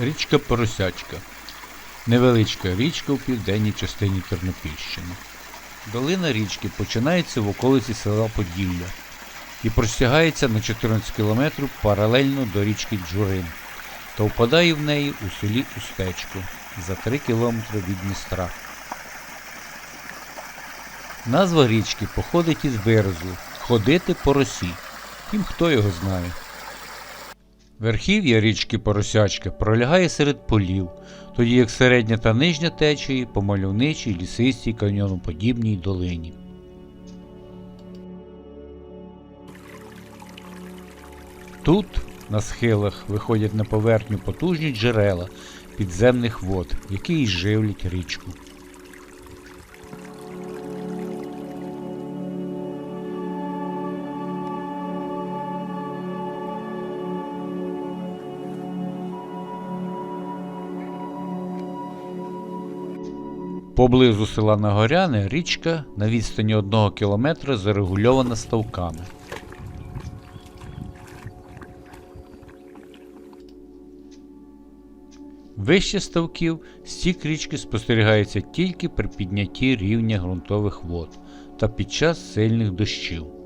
Річка Поросячка. Невеличка річка у південній частині Тернопільщини. Долина річки починається в околиці села Поділля і простягається на 14 кілометрів паралельно до річки Джурин та впадає в неї у селі Устечко за 3 кілометри від Дністра. Назва річки походить із виразу ходити по росі. Втім, хто його знає. Верхів'я річки Поросячка пролягає серед полів, тоді як середня та нижня течії по мальовничій лісистій каньйоноподібній долині. Тут, на схилах, виходять на поверхню потужні джерела підземних вод, які й живлять річку. Поблизу села Нагоряне річка на відстані одного кілометра зарегульована ставками. Вище ставків стік річки спостерігається тільки при піднятті рівня ґрунтових вод та під час сильних дощів.